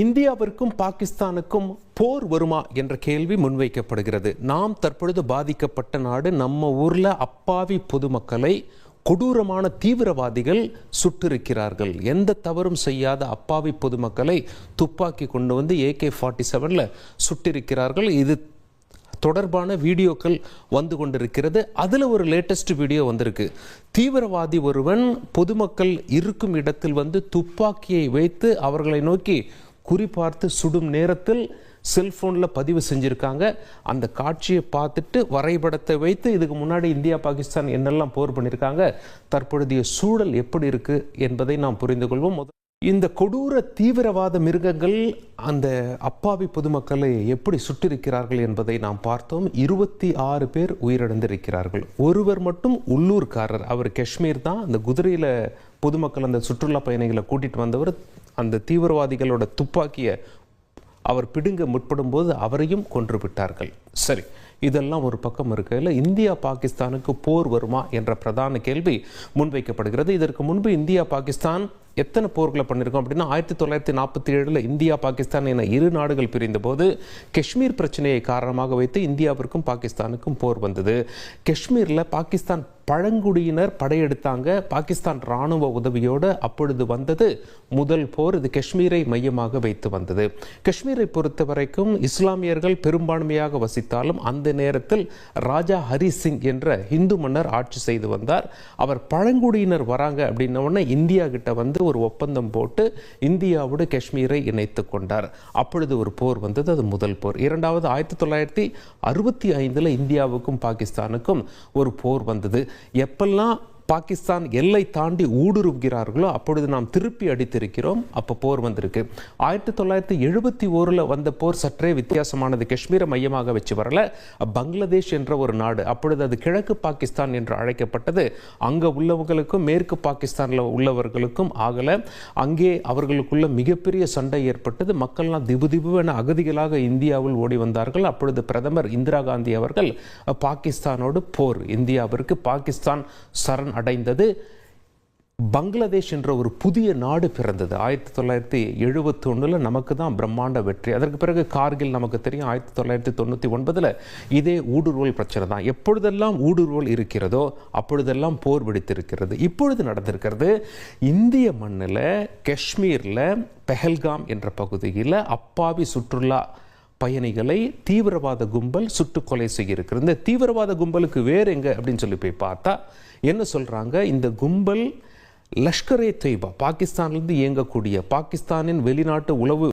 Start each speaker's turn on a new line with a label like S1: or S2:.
S1: இந்தியாவிற்கும் பாகிஸ்தானுக்கும் போர் வருமா என்ற கேள்வி முன்வைக்கப்படுகிறது. நாம் தற்பொழுது பாதிக்கப்பட்ட நாடு நம்ம ஊரில் அப்பாவி பொதுமக்களை கொடூரமான தீவிரவாதிகள் சுட்டிருக்கிறார்கள். எந்த தவறும் செய்யாத அப்பாவி பொதுமக்களை துப்பாக்கி கொண்டு வந்து ஏகே ஃபார்ட்டி செவனில் சுட்டிருக்கிறார்கள். இது தொடர்பான வீடியோக்கள் வந்து கொண்டிருக்கிறது. அதில் ஒரு லேட்டஸ்ட் வீடியோ வந்திருக்கு. தீவிரவாதி ஒருவன் பொதுமக்கள் இருக்கும் இடத்தில் வந்து துப்பாக்கியை வைத்து அவர்களை நோக்கி குறிப்பார்த்து சுடும் நேரத்தில் செல்ஃபோனில் பதிவு செஞ்சுருக்காங்க. அந்த காட்சியை பார்த்துட்டு வரைபடத்தை வைத்து இதுக்கு முன்னாடி இந்தியா பாகிஸ்தான் என்னெல்லாம் போர் பண்ணியிருக்காங்க தற்பொழுதைய சூழல் எப்படி இருக்குது என்பதை நாம் புரிந்து கொள்வோம். முதல் இந்த கொடூர தீவிரவாத மிருகங்கள் அந்த அப்பாவி பொதுமக்களை எப்படி சுட்டிருக்கிறார்கள் என்பதை நாம் பார்த்தோம். இருபத்தி ஆறு பேர் உயிரிழந்திருக்கிறார்கள். ஒருவர் மட்டும் உள்ளூர்காரர். அவர் காஷ்மீர் தான். அந்த குதிரையில் பொதுமக்கள் அந்த சுற்றுலா பயணிகளை கூட்டிகிட்டு வந்தவர். அந்த தீவிரவாதிகளோட துப்பாக்கியை அவர் பிடுங்க முற்படும் போது அவரையும் கொன்று விட்டார்கள். சரி இதெல்லாம் ஒரு பக்கம் இருக்கையில் இந்தியா பாகிஸ்தானுக்கு போர் வருமா என்ற பிரதான கேள்வி முன்வைக்கப்படுகிறது. இதற்கு முன்பு இந்தியா பாகிஸ்தான் எத்தனை போர்களை பண்ணியிருக்கோம் அப்படின்னா ஆயிரத்தி தொள்ளாயிரத்தி நாற்பத்தி ஏழில் இந்தியா பாகிஸ்தான் என இரு நாடுகள் பிரிந்தபோது காஷ்மீர் பிரச்சனையை காரணமாக வைத்து இந்தியாவிற்கும் பாகிஸ்தானுக்கும் போர் வந்தது. காஷ்மீரில் பாகிஸ்தான் பழங்குடியினர் படையெடுத்தாங்க. பாகிஸ்தான் ராணுவ உதவியோடு அப்பொழுது வந்தது முதல் போர். இது காஷ்மீரை மையமாக வைத்து வந்தது. காஷ்மீரை பொறுத்த வரைக்கும் இஸ்லாமியர்கள் பெரும்பான்மையாக வசித்தாலும் அந்த நேரத்தில் ராஜா ஹரி சிங் என்ற இந்து மன்னர் ஆட்சி செய்து வந்தார். அவர் பழங்குடியினர் வராங்க அப்படின்னோடனே இந்தியா கிட்ட வந்து ஒரு ஒப்பந்தம் போட்டு இந்தியாவோடு காஷ்மீரை இணைத்து கொண்டார். அப்பொழுது ஒரு போர் வந்தது. அது முதல் போர். இரண்டாவது ஆயிரத்தி தொள்ளாயிரத்தி அறுபத்தி ஐந்தில் இந்தியாவுக்கும் பாகிஸ்தானுக்கும் ஒரு போர் வந்தது. எப்பெல்லாம் பாகிஸ்தான் எல்லை தாண்டி ஊடுருவுகிறார்களோ அப்பொழுது நாம் திருப்பி அடித்திருக்கிறோம். அப்போ போர் வந்திருக்கு. ஆயிரத்தி தொள்ளாயிரத்தி எழுபத்தி ஓரில் வந்த போர் சற்றே வித்தியாசமானது. காஷ்மீரை மையமாக வச்சு வரல. பங்களாதேஷ் என்ற ஒரு நாடு. அப்பொழுது அது கிழக்கு பாகிஸ்தான் என்று அழைக்கப்பட்டது. அங்கே உள்ளவர்களுக்கும் மேற்கு பாகிஸ்தானில் உள்ளவர்களுக்கும் ஆகலை. அங்கே அவர்களுக்குள்ள மிகப்பெரிய சண்டை ஏற்பட்டது. மக்கள்லாம் திபு திபுவென அகதிகளாக இந்தியாவில் ஓடி வந்தார்கள். அப்பொழுது பிரதமர் இந்திரா காந்தி அவர்கள் பாகிஸ்தானோடு போர். இந்தியாவிற்கு பாகிஸ்தான் சரண் அடைந்தது. பங்களாதேஷ் என்ற ஒரு புதிய நாடு பிறந்தது. ஆயிரத்தி தொள்ளாயிரத்தி எழுபத்தி ஒன்றில் நமக்கு தான் பிரம்மாண்ட வெற்றி. அதற்கு பிறகு கார்கில் நமக்கு தெரியும் ஆயிரத்தி தொள்ளாயிரத்தி தொண்ணூற்றி ஒன்பதில் இதே ஊடுருவல் பிரச்சனை தான். எப்பொழுதெல்லாம் ஊடுருவல் இருக்கிறதோ அப்பொழுதெல்லாம் போர் வெடித்திருக்கிறது. இப்பொழுது நடந்திருக்கிறது இந்திய மண்ணில் காஷ்மீரில் பெஹல்காம் என்ற பகுதியில் அப்பாவி சுற்றுலா பயணிகளை தீவிரவாத கும்பல் சுட்டுக்கொலை செய்யிருக்கிறது இந்த தீவிரவாத கும்பலுக்கு வேறு எங்கே அப்படின்னு சொல்லி போய் பார்த்தா என்ன சொல்கிறாங்க இந்த கும்பல் லஷ்கரே தொய்பா பாகிஸ்தான்லேருந்து இயங்கக்கூடிய பாகிஸ்தானின் வெளிநாட்டு உளவு